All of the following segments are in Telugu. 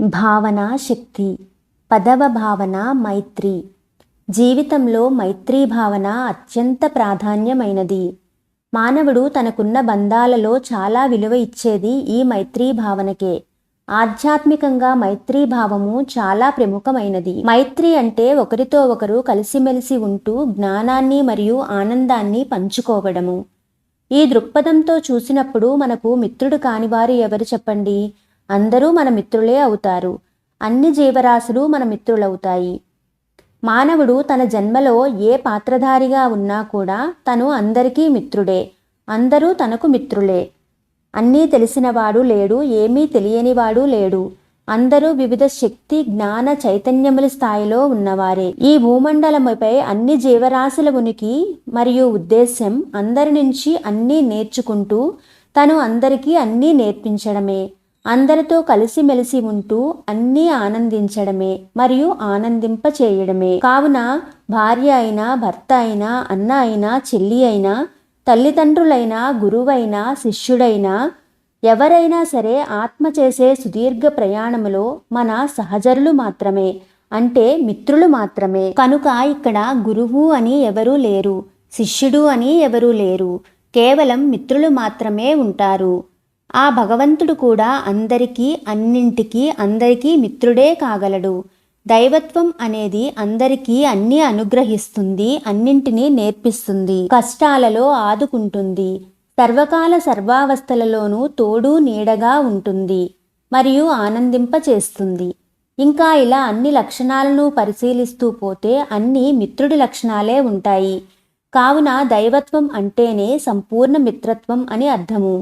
భావన శక్తి పదవ భావన మైత్రి. జీవితంలో మైత్రీ భావన అత్యంత ప్రాధాన్యమైనది. మానవుడు తనకున్న బంధాలలో చాలా విలువ ఇచ్చేది ఈ మైత్రీ భావనకే. ఆధ్యాత్మికంగా మైత్రీ భావము చాలా ప్రముఖమైనది. మైత్రి అంటే ఒకరితో ఒకరు కలిసిమెలిసి ఉంటూ జ్ఞానాన్ని మరియు ఆనందాన్ని పంచుకోవడము. ఈ దృక్పథంతో చూసినప్పుడు మనకు మిత్రుడు కానివారు ఎవరు చెప్పండి? అందరూ మన మిత్రులే అవుతారు. అన్ని జీవరాశులు మన మిత్రులవుతాయి. మానవుడు తన జన్మలో ఏ పాత్రధారిగా ఉన్నా కూడా తను అందరికీ మిత్రుడే. అందరూ తనకు మిత్రులే. అన్నీ తెలిసినవాడు లేడు ఏమీ తెలియనివాడు లేడు. అందరూ వివిధ శక్తి జ్ఞాన చైతన్యముల స్థాయిలో ఉన్నవారే. ఈ భూమండలముపై అన్ని జీవరాశుల ఉనికి మరియు ఉద్దేశ్యం అందరి నుంచి అన్నీ నేర్చుకుంటూ తను అందరికీ అన్నీ నేర్పించడమే. అందరితో కలిసిమెలిసి ఉంటూ అన్నీ ఆనందించడమే మరియు ఆనందింప చేయడమే కావున భార్య అయినా భర్త అయినా అన్న అయినా చెల్లి అయినా తల్లిదండ్రులైనా గురువైనా శిష్యుడైనా ఎవరైనా సరే ఆత్మ చేసే సుదీర్ఘ ప్రయాణములో మన సహచరులు మాత్రమే అంటే మిత్రులు మాత్రమే. కనుక ఇక్కడ గురువు అని ఎవరూ లేరు శిష్యుడు అని ఎవరూ లేరు కేవలం మిత్రులు మాత్రమే ఉంటారు. ఆ భగవంతుడు కూడా అందరికీ అన్నింటికీ అందరికీ మిత్రుడే కాగలడు. దైవత్వం అనేది అందరికీ అన్ని అనుగ్రహిస్తుంది అన్నింటినీ నేర్పిస్తుంది కష్టాలలో ఆదుకుంటుంది సర్వకాల సర్వావస్థలలోనూ తోడు నీడగా ఉంటుంది మరియు ఆనందింపచేస్తుంది. ఇంకా ఇలా అన్ని లక్షణాలను పరిశీలిస్తూ పోతే అన్ని మిత్రుడి లక్షణాలే ఉంటాయి. కావున దైవత్వం అంటేనే సంపూర్ణ మిత్రత్వం అని అర్థము.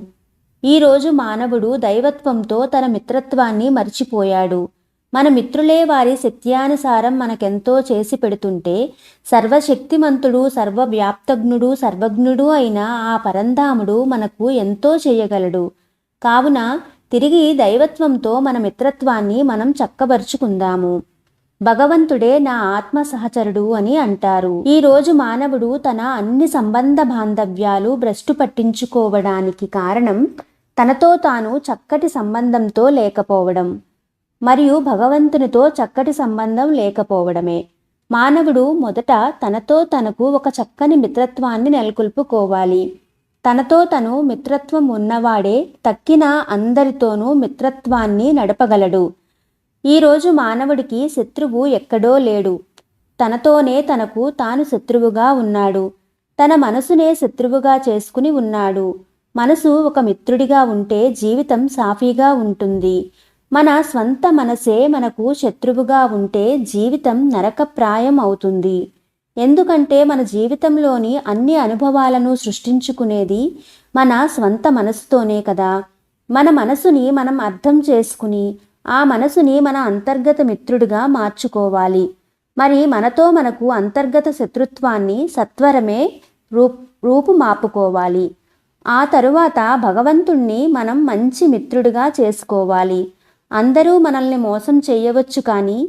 ఈరోజు మానవుడు దైవత్వంతో తన మిత్రత్వాన్ని మర్చిపోయాడు. మన మిత్రులే వారి శక్త్యానుసారం మనకెంతో చేసి పెడుతుంటే సర్వశక్తిమంతుడు సర్వవ్యాప్తజ్ఞుడు సర్వజ్ఞుడు అయిన ఆ పరంధాముడు మనకు ఎంతో చేయగలడు. కావున తిరిగి దైవత్వంతో మన మిత్రత్వాన్ని మనం చక్కబరుచుకుందాము. భగవంతుడే నా ఆత్మ సహచరుడు అని అంటారు. ఈ రోజు మానవుడు తన అన్ని సంబంధ బాంధవ్యాలు భ్రష్టు పట్టించుకోవడానికి కారణం తనతో తాను చక్కటి సంబంధంతో లేకపోవడం మరియు భగవంతునితో చక్కటి సంబంధం లేకపోవడమే. మానవుడు మొదట తనతో తనకు ఒక చక్కని మిత్రత్వాన్ని నెలకొల్పుకోవాలి. తనతో తను మిత్రత్వం ఉన్నవాడే తక్కిన అందరితోనూ మిత్రత్వాన్ని నడపగలడు. ఈరోజు మానవుడికి శత్రువు ఎక్కడో లేడు. తనతోనే తనకు తాను శత్రువుగా ఉన్నాడు. తన మనసునే శత్రువుగా చేసుకుని ఉన్నాడు. మనసు ఒక మిత్రుడిగా ఉంటే జీవితం సాఫీగా ఉంటుంది. మన స్వంత మనసే మనకు శత్రువుగా ఉంటే జీవితం నరకప్రాయం అవుతుంది. ఎందుకంటే మన జీవితంలోని అన్ని అనుభవాలను సృష్టించుకునేది మన స్వంత మనసుతోనే కదా. మన మనసుని మనం అర్థం చేసుకుని ఆ మనసుని మన అంతర్గత మిత్రుడిగా మార్చుకోవాలి. మరి మనతో మనకు అంతర్గత శత్రుత్వాన్ని సత్వరమే రూప్ రూపుమాపుకోవాలి. ఆ తరువాత భగవంతుణ్ణి మనం మంచి మిత్రుడిగా చేసుకోవాలి. అందరూ మనల్ని మోసం చేయవచ్చు కానీ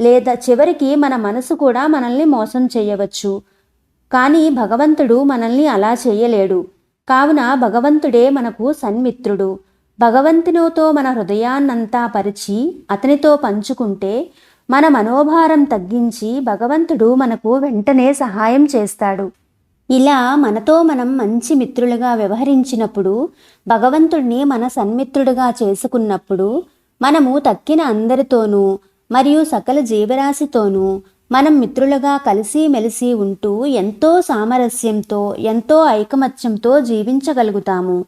లేదా చివరికి మన మనసు కూడా మనల్ని మోసం చేయవచ్చు. కానీ భగవంతుడు మనల్ని అలా చేయలేడు. కావున భగవంతుడే మనకు సన్మిత్రుడు. భగవంతునితో మన హృదయాన్నంతా పరిచి అతనితో పంచుకుంటే మన మనోభారం తగ్గించి భగవంతుడు మనకు వెంటనే సహాయం చేస్తాడు. ఇలా మనతో మనం మంచి మిత్రులుగా వ్యవహరించినప్పుడు భగవంతుడిని మన సన్మిత్రుడుగా చేసుకున్నప్పుడు మనము తక్కిన అందరితోనూ మరియు సకల జీవరాశితోనూ మనం మిత్రులుగా కలిసి మెలిసి ఉంటూ ఎంతో సామరస్యంతో ఎంతో ఐకమత్యంతో జీవించగలుగుతాము.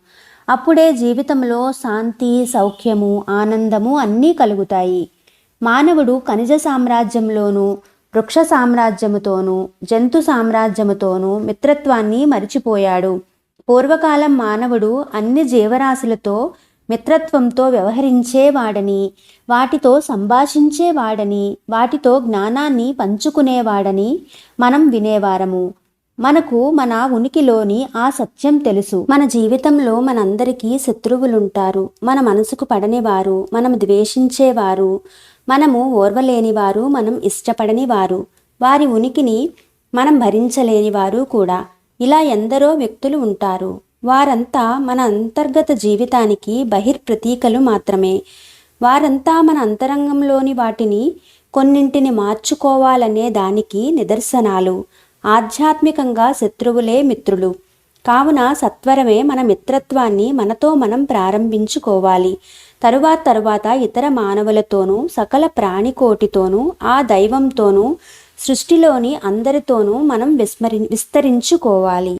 అప్పుడే జీవితంలో శాంతి సౌఖ్యము ఆనందము అన్నీ కలుగుతాయి. మానవుడు ఖనిజ సామ్రాజ్యంలోనూ వృక్ష సామ్రాజ్యముతోనూ జంతు సామ్రాజ్యముతోనూ మిత్రత్వాన్ని మరిచిపోయాడు. పూర్వకాలం మానవుడు అన్ని జీవరాశులతో మిత్రత్వంతో వ్యవహరించేవాడని వాటితో సంభాషించేవాడని వాటితో జ్ఞానాన్ని పంచుకునేవాడని మనం వినేవారము. మనకు మన ఉనికిలోని ఆ సత్యం తెలుసు. మన జీవితంలో మనందరికీ శత్రువులుంటారు. మన మనసుకు పడనివారు మనం ద్వేషించేవారు మనము ఓర్వలేనివారు మనం ఇష్టపడని వారు వారి ఉనికిని మనం భరించలేనివారు కూడా. ఇలా ఎందరో వ్యక్తులు ఉంటారు. వారంతా మన అంతర్గత జీవితానికి బహిర్ప్రతీకలు మాత్రమే. వారంతా మన అంతరంగంలోని వాటిని కొన్నింటిని మార్చుకోవాలనే దానికి నిదర్శనాలు. ఆధ్యాత్మికంగా శత్రువులే మిత్రులు. కావున సత్వరమే మన మిత్రత్వాన్ని మనతో మనం ప్రారంభించుకోవాలి. తరువాత తరువాత ఇతర మానవులతోనూ సకల ప్రాణికోటితోనూ ఆ దైవంతోనూ సృష్టిలోని అందరితోనూ మనం విస్మరి విస్తరించుకోవాలి.